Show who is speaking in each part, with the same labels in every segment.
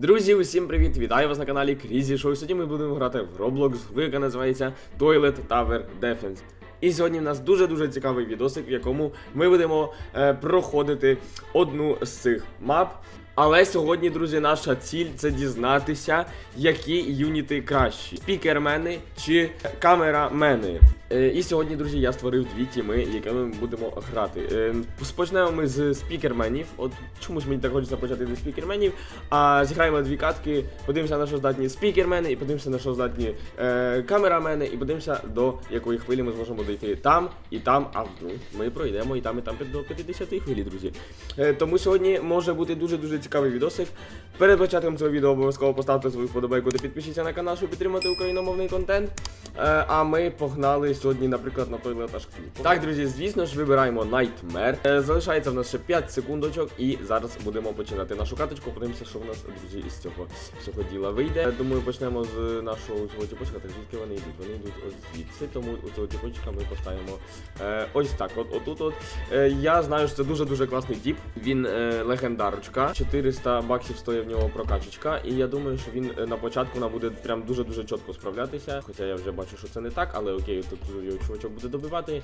Speaker 1: Друзі, усім привіт! Вітаю вас на каналі Крізі Шоу. Сьогодні ми будемо грати в Roblox, гру, яка називається Toilet Tower Defense. І сьогодні в нас дуже-дуже цікавий відосик, в якому ми будемо е, проходити одну з цих мап. Але сьогодні, друзі, наша ціль це дізнатися, які юніти кращі: спікермени чи камерамени. Е, і сьогодні, друзі, я створив дві тіми, якими ми будемо грати. Е, Почнемо ми з спікерменів. От чомусь мені так хочеться почати зі спікерменів. А зіграємо дві катки, подивимося на що здатні спікермени, і подивимося на що здатні е, камерамени, і подивимося до якої хвилі ми зможемо дойти там і там, а вдруг ми пройдемо і там, і там до 50 хвилі, друзі. Е, тому сьогодні може бути дуже дуже цікавий відосик. Перед початком цього відео обов'язково поставте свою вподобайку та підпишіться на канал, щоб підтримати україномовний контент. Е, а ми погнали сьогодні, наприклад, на той летаж Так, друзі, звісно ж, вибираємо Nightmare. Е, залишається в нас ще 5 секундочок, і зараз будемо починати нашу каточку. Подивимося, що в нас, друзі, із цього всього діла вийде. Е, Думаю, почнемо з нашого цього тіпочка. Так звідки вони йдуть? Вони йдуть ось звідси, тому у цього тіпочка ми поставимо е, ось так. От отут. От. Е, я знаю, що це дуже дуже класний тіп. Він е, легендарочка. 400 баксів стоїть в нього прокачечка. І я думаю, що він е, на початку нам буде прям дуже дуже чітко справлятися. Хоча я вже бачу, що це не так, але окей, тут його чувачок буде добивати.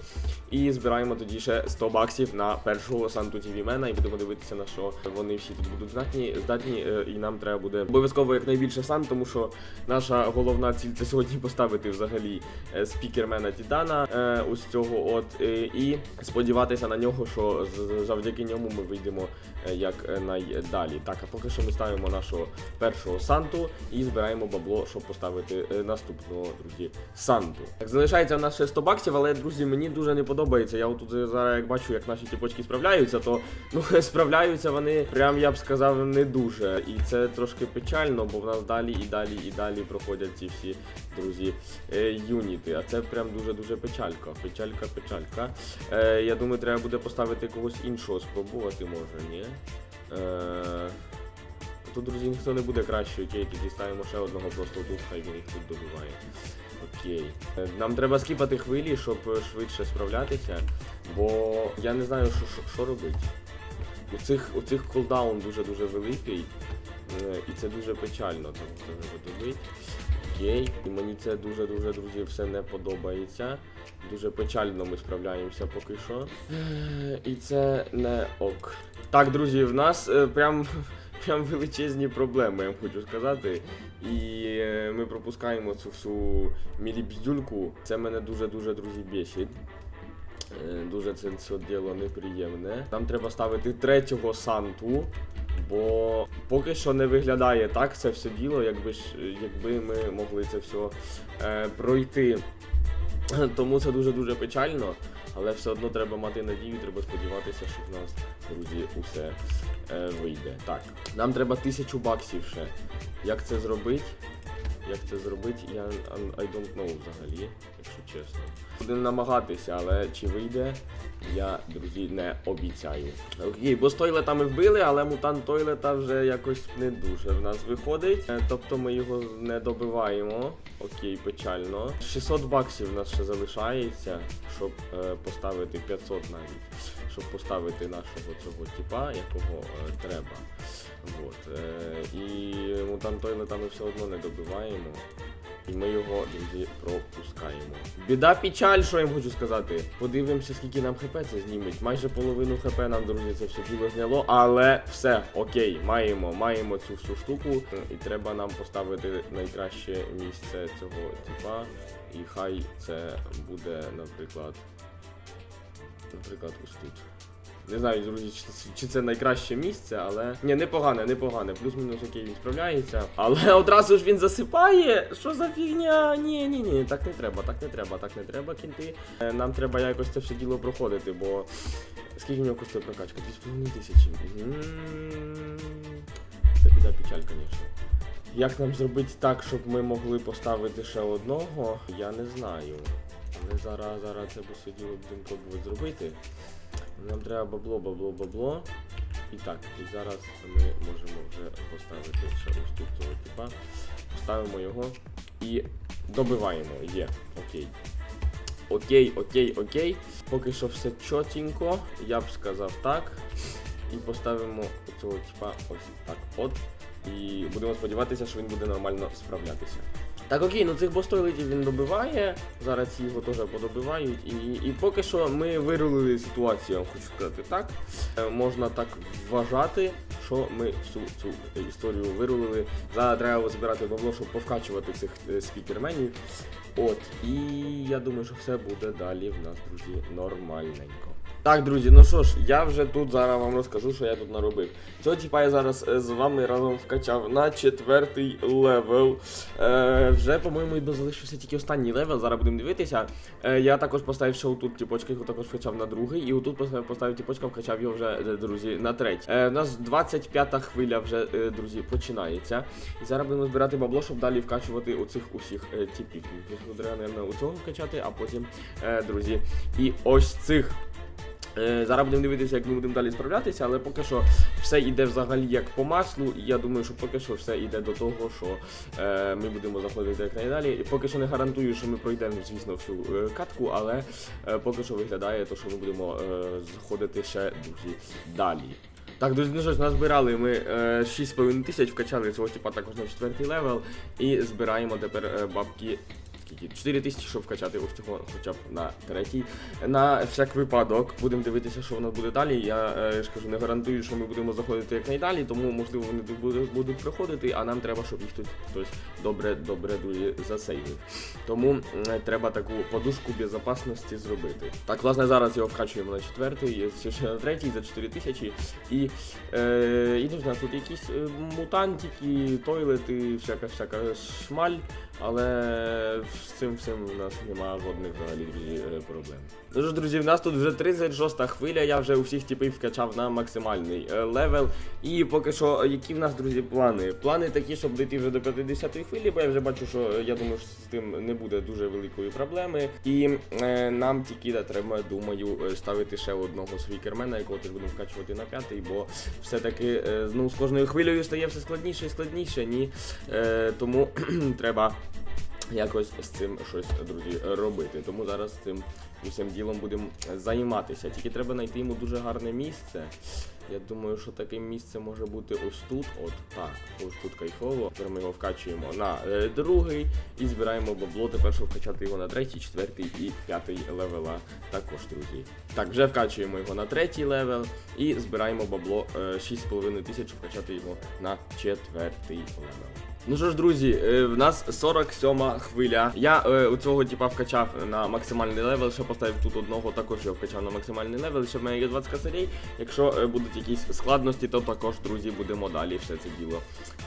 Speaker 1: І збираємо тоді ще 100 баксів на першого Санту TV Мена і будемо дивитися на що вони всі тут будуть здатні, здатні, е, і нам треба буде обов'язково якнайбільше сан, тому що наша головна ціль це сьогодні поставити взагалі е, спікермена Титана е, ось цього от е, і сподіватися на нього, що завдяки ньому ми вийдемо е, як е, найдалі. Так, а поки що ми ставимо нашого першого Санту і збираємо бабло, щоб поставити е, наступного, друзі, Санту. Так, залишається в нас ще 100 баксів, але, друзі, мені дуже не подобається. Я отут зараз як бачу, як наші тіпочки справляються, то ну справляються вони прям я б сказав не дуже. І це трошки печально, бо в нас далі і далі і далі проходять ці всі друзі е, юніти. А це прям дуже дуже печалька. Печалька, печалька. Е, я думаю, треба буде поставити когось іншого спробувати, може, ні? Е, Тут, друзі, ніхто не буде краще, окей, тоді ставимо ще одного просто тут, хай він їх тут добиває. Окей. Е, Нам треба скіпати хвилі, щоб швидше справлятися, бо я не знаю, що, що, що робити. У цих, у цих кулдаун дуже-дуже великий, е, і це дуже печально, тому це треба добити. Окей, і мені це дуже-дуже, друзі, все не подобається. Дуже печально ми справляємося поки що. Е, І це не ок. Так, друзі, в нас е, прям, прям величезні проблеми, я хочу сказати. І е, ми пропускаємо цю всю мілібздюльку. Це мене дуже-дуже, друзі, бісить. Е, Дуже це, це діло неприємне. Нам треба ставити третього санту, бо поки що не виглядає так це все діло, якби ж якби ми могли це все е, пройти. Тому це дуже-дуже печально, але все одно треба мати надію, треба сподіватися, що в нас, друзі, усе е, вийде. Так, нам треба тисячу баксів ще. Як це зробити? Як це зробити, я I don't know взагалі, якщо чесно. Будемо намагатися, але чи вийде, я, друзі, не обіцяю. Окей, бо з тойлета ми вбили, але мутант тойлета вже якось не дуже в нас виходить. Е, Тобто ми його не добиваємо. Окей, печально. 600 баксів в нас ще залишається, щоб е, поставити 500 навіть. Щоб поставити нашого цього типа, якого е, треба. От, е, і мутант ми все одно не добиваємо. І ми його, друзі, пропускаємо. Біда печаль, що я їм хочу сказати. Подивимося, скільки нам хп це зніметь. Майже половину хп нам, друзі, це все діло зняло. Але все, окей, маємо, маємо цю всю штуку. І треба нам поставити найкраще місце цього типа. І хай це буде, наприклад. Наприклад, ось тут. Не знаю, друзі, чи, це- найкраще місце, але. Ні, непогане, непогане. Плюс-мінус окей, він справляється. Але одразу ж він засипає. Що за фігня? Ні, ні, ні, так не треба, так не треба, так не треба кінти. Е, Нам треба якось це все діло проходити, бо. Скільки в нього коштує прокачка? 2,5 тисячі. Це біда печаль, звісно. Як нам зробити так, щоб ми могли поставити ще одного, я не знаю. Але зараз, зараз це все діло будемо пробувати зробити. Нам треба бабло, бабло, бабло. І так, і зараз ми можемо вже поставити ще ось тут цього типа. Поставимо його і добиваємо. Є, окей. Окей, окей, окей. Поки що все чотенько, я б сказав так. І поставимо цього типа ось так от. І будемо сподіватися, що він буде нормально справлятися. Так, окей, ну цих бостойлетів він добиває. Зараз його теж подобивають. І, і поки що ми вирулили ситуацію, хочу сказати так. Е, Можна так вважати, що ми всю цю історію вирулили. Зараз треба збирати бабло, щоб повкачувати цих е, спікерменів. От, і я думаю, що все буде далі в нас, друзі, нормальненько. Так, друзі, ну що ж, я вже тут зараз вам розкажу, що я тут наробив. Цього типа я зараз е, з вами разом вкачав на четвертий левел. Е, вже, по-моєму, залишився тільки останній левел, зараз будемо дивитися. Е, я також поставив ще отут тіпочки, його також вкачав на другий, і отут поставив, поставив тіпочка, вкачав його вже, е, друзі, на третій. Е, у нас 25-та хвиля вже, е, друзі, починається. І зараз будемо збирати бабло, щоб далі вкачувати оцих усіх е. Тобто, треба, наверное, у цього вкачати, а потім, е, друзі, і ось цих. Е, Зараз будемо дивитися, як ми будемо далі справлятися, але поки що все йде взагалі як по маслу, і я думаю, що поки що все йде до того, що е, ми будемо заходити як найдалі. І поки що не гарантую, що ми пройдемо, звісно, всю е, катку, але е, поки що виглядає, то, що ми будемо е, заходити ще дуже далі. Так, друзі, ну що ж, назбирали ми е, 6,5 тисяч, вкачали цього типа також на четвертий левел і збираємо тепер е, бабки. Скільки? 4 тисячі, щоб вкачати ось цього хоча б на третій. На всяк випадок будемо дивитися, що воно буде далі. Я е, ж кажу, не гарантую, що ми будемо заходити якнайдалі, тому можливо вони будуть, будуть проходити, а нам треба, щоб їх тут хтось добре, добре дуже засейвив. Тому е, треба таку подушку безпечності зробити. Так, власне, зараз його вкачуємо на четвертий, ще на третій за 4 тисячі. І, е, і тут в нас тут якісь е, мутантики, тойлети, всяка всяка шмаль. Але з цим всім у нас немає жодних взагалі е, проблем. Ну ж, друзі, в нас тут вже 36 хвиля, я вже усіх типів вкачав на максимальний е, левел. І поки що, які в нас, друзі, плани? Плани такі, щоб дійти вже до 50 хвилі, бо я вже бачу, що е, я думаю, що з тим не буде дуже великої проблеми. І е, нам тільки да, треба, думаю, е, ставити ще одного свікермена, якого теж будемо вкачувати на п'ятий, бо все-таки е, ну, з кожною хвилею стає все складніше і складніше, ні. Е, тому треба якось з цим щось, друзі, робити. Тому зараз цим усім ділом будемо займатися. Тільки треба знайти йому дуже гарне місце. Я думаю, що таке місце може бути ось тут. От так, ось тут кайфово. Тепер ми його вкачуємо на е, другий і збираємо бабло. Тепер щоб вкачати його на третій, четвертий і п'ятий левела. Також, друзі. Так, вже вкачуємо його на третій левел і збираємо бабло е, 6,5 тисяч, вкачати його на четвертий левел. Ну що ж, друзі, е, в нас 47 хвиля. Я е, у цього типа вкачав на максимальний левел, ще поставив тут одного, також я вкачав на максимальний левел, ще в мене є 20 косарей. Якщо е, будуть якісь складності, то також, друзі, будемо далі все це діло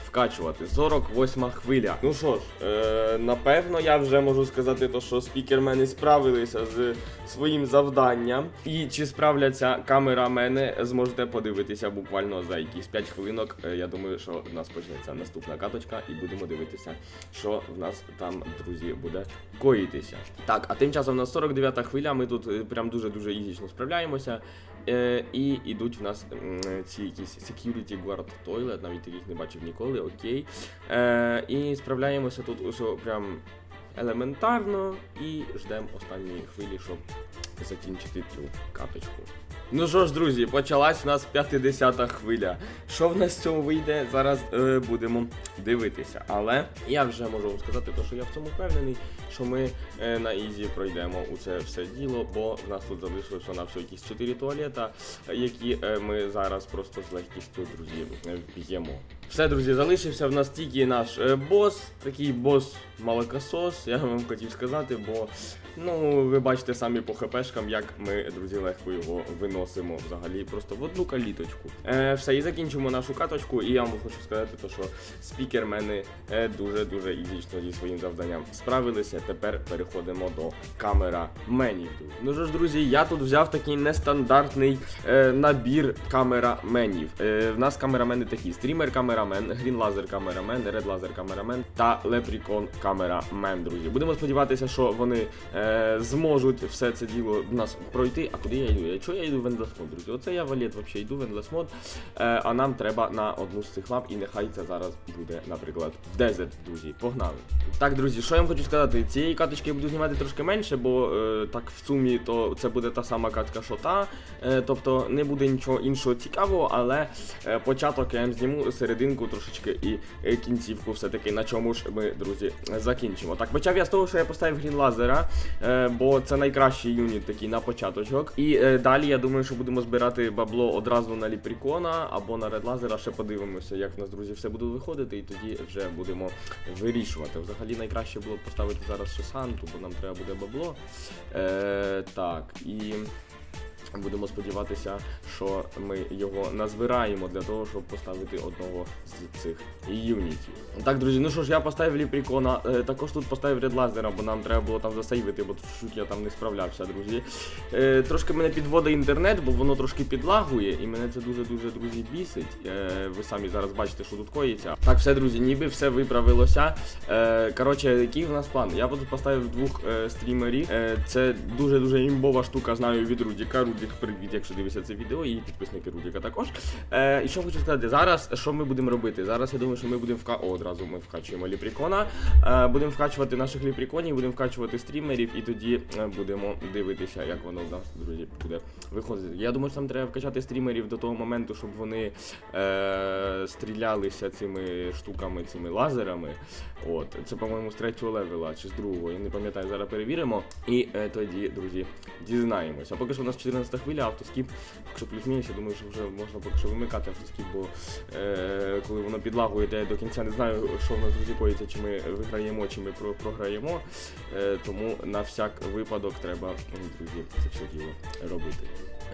Speaker 1: вкачувати. 48 хвиля. Ну що ж, е, напевно, я вже можу сказати, то, що спікермени справилися з своїм завданням. І чи справляться камерамени, зможете подивитися буквально за якісь 5 хвилинок. Е, Я думаю, що в нас почнеться наступна каточка, і будемо дивитися, що в нас там, друзі, буде коїтися. Так, а тим часом у нас 49-та хвиля. Ми тут е, прям дуже-дуже ізічно справляємося. Е, і йдуть в нас ці якісь security guard toilet, навіть таких не бачив ніколи, окей. Е, і справляємося тут усе прям елементарно і ждемо останньої хвилі, щоб закінчити цю каточку. Ну що ж, друзі, почалась у нас 50-та хвиля. Що в нас з цього вийде, зараз е, будемо дивитися. Але я вже можу вам сказати, то, що я в цьому впевнений, що ми е, на ізі пройдемо у це все діло, бо в нас тут залишилося на все якісь 4 туалета, які е, ми зараз просто з легкістю, друзі, вб'ємо. Все, друзі, залишився в нас тільки наш е, бос, такий бос молокосос, я вам хотів сказати, бо ну ви бачите самі по хпшкам, як ми, друзі, легко його виносимо взагалі просто в одну каліточку. Е, все, і закінчимо нашу каточку, і я вам хочу сказати, то, що спікермени е, дуже-дуже ізічно зі своїм завданням справилися. Тепер переходимо до камера-менів. Ну що ж, друзі, я тут взяв такий нестандартний е, набір камера-менів. Е, в нас камерамени такі: стрімер камерамен, грін лазер камерамен, ред лазер камерамен та лепрікон камерамен, друзі. Будемо сподіватися, що вони е, зможуть все це діло в нас пройти. А куди я йду? Чого я йду в Mode, друзі? Оце я валет взагалі йду в Mode, е, а нам треба на одну з цих мап, і нехай це зараз буде, наприклад, Desert, друзі. Погнали. Так, друзі, що я вам хочу сказати? Цієї каточки я буду знімати трошки менше, бо е, так в сумі то це буде та сама катка, що та. Е, тобто не буде нічого іншого цікавого, але е, початок я вам зніму, середину серединку трошечки і е, кінцівку все-таки на чому ж ми, друзі, закінчимо. Так, почав я з того, що я поставив грін лазера, е, бо це найкращий юніт такий на початочок. І е, далі я думаю, що будемо збирати бабло одразу на ліпрікона або на ред лазера. Ще подивимося, як в нас, друзі, все буде виходити, і тоді вже будемо вирішувати. Взагалі найкраще було поставити зараз ще Санту, бо нам треба буде бабло. Е, так, і. Будемо сподіватися, що ми його назбираємо для того, щоб поставити одного з цих юнітів. Так, друзі, ну що ж, я поставив ліпрікона, е, також тут поставив редлазера, бо нам треба було там засейвити, бо чуть я там не справлявся, друзі. Е, трошки мене підводить інтернет, бо воно трошки підлагує, і мене це дуже-дуже, друзі, бісить. Е, ви самі зараз бачите, що тут коїться. Так, все, друзі, ніби все виправилося. Коротше, який в нас план? Я тут поставив двох стрімерів. Це дуже-дуже імбова штука, знаю від Рудіка. Рудік, привіт, якщо дивишся це відео, і підписники Рудіка також. Е, і що хочу сказати, зараз що ми будемо робити? Зараз я думаю, що ми будемо вка... О, одразу ми вкачуємо ліпрікона. Е, будемо вкачувати наших ліпріконів, будемо вкачувати стрімерів, і тоді е, будемо дивитися, як воно в нас, друзі, буде виходити. Я думаю, що нам треба вкачати стрімерів до того моменту, щоб вони е, стрілялися цими штуками, цими лазерами. От, це, по-моєму, з третього левела чи з другого, я не пам'ятаю, зараз перевіримо. І е, тоді, друзі, дізнаємося. Поки що у нас 14 хвиля, автоскіп, якщо плюс-мінус, я думаю, що вже можна поки вимикати автоскіп, бо е, коли воно підлагує, я до кінця не знаю, що в нас друзі чи ми виграємо, чи ми про- програємо. Е, тому на всяк випадок треба, друзі, це все діло робити.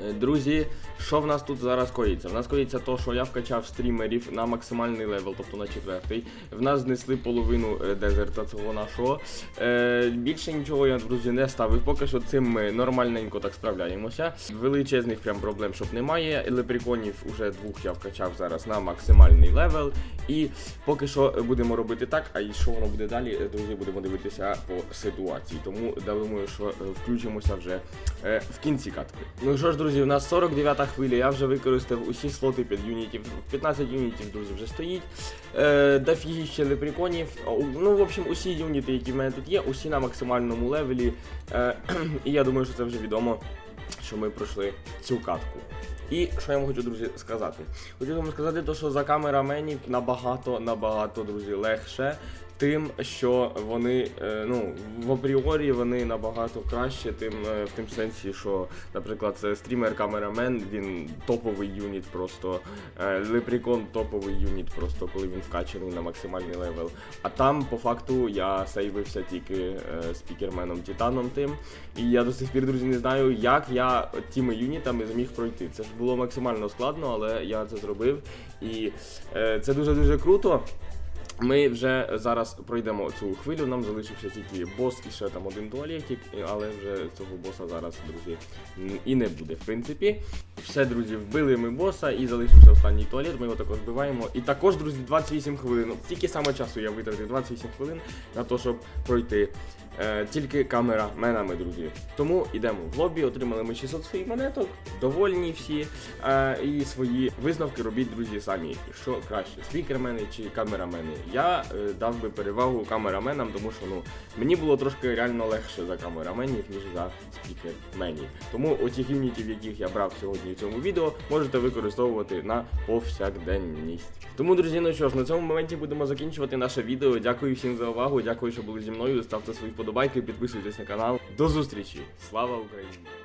Speaker 1: Е, Друзі, що в нас тут зараз коїться? В нас коїться то, що я вкачав стрімерів на максимальний левел, тобто на четвертий. В нас знесли половину е, дезерта цього нашого. Е, більше нічого я, друзі, не ставив. Поки що цим ми нормальненько так справляємося. Величезних прям проблем, щоб немає. Лепреконів уже двох я вкачав зараз на максимальний левел. І поки що будемо робити так, а і що воно буде далі, е, друзі, будемо дивитися по ситуації. Тому думаю, що включимося вже в кінці катки. Ну що ж, друзі, у нас 49-та хвиля. Я вже використав усі слоти під юнітів. 15 юнітів, друзі, вже стоїть. Е, дофіги ще лепреконів. О, Ну, в общем, усі юніти, які в мене тут є, усі на максимальному левелі. Е, і я думаю, що це вже відомо, що ми пройшли цю катку. І що я вам хочу, друзі, сказати? Хочу вам сказати, то, що за камераменів набагато, набагато, друзі, легше. Тим, що вони, е, ну, в апріорі вони набагато краще, тим е, в тим сенсі, що, наприклад, це стрімер-камерамен, він топовий юніт просто, е, Лепрекон топовий юніт, просто коли він вкачаний на максимальний левел. А там, по факту, я сейвився тільки спікерменом Титаном тим. І я до сих пір, друзі, не знаю, як я тими юнітами зміг пройти. Це ж було максимально складно, але я це зробив. І це дуже-дуже круто. Ми вже зараз пройдемо цю хвилю. Нам залишився тільки бос і ще там один туалетик, але вже цього боса зараз, друзі, і не буде. В принципі, все, друзі, вбили ми боса і залишився останній туалет. Ми його також вбиваємо. І також, друзі, 28 хвилин. Стільки саме часу я витратив 28 хвилин на те, щоб пройти. Е, тільки камераменами, друзі. Тому йдемо в лобі, отримали ми 600 своїх монеток, довольні всі. Е, і свої висновки робіть, друзі, самі. Що краще, спікермени чи камерамени? Я е, дав би перевагу камераменам, тому що ну мені було трошки реально легше за камераменів, ніж за спікерменів. Тому оцих юнітів, яких я брав сьогодні в цьому відео, можете використовувати на повсякденність. Тому, друзі, ну що ж, на цьому моменті будемо закінчувати наше відео. Дякую всім за увагу. Дякую, що були зі мною. Ставте свої вподобайки, підписуйтесь на канал. До зустрічі! Слава Україні!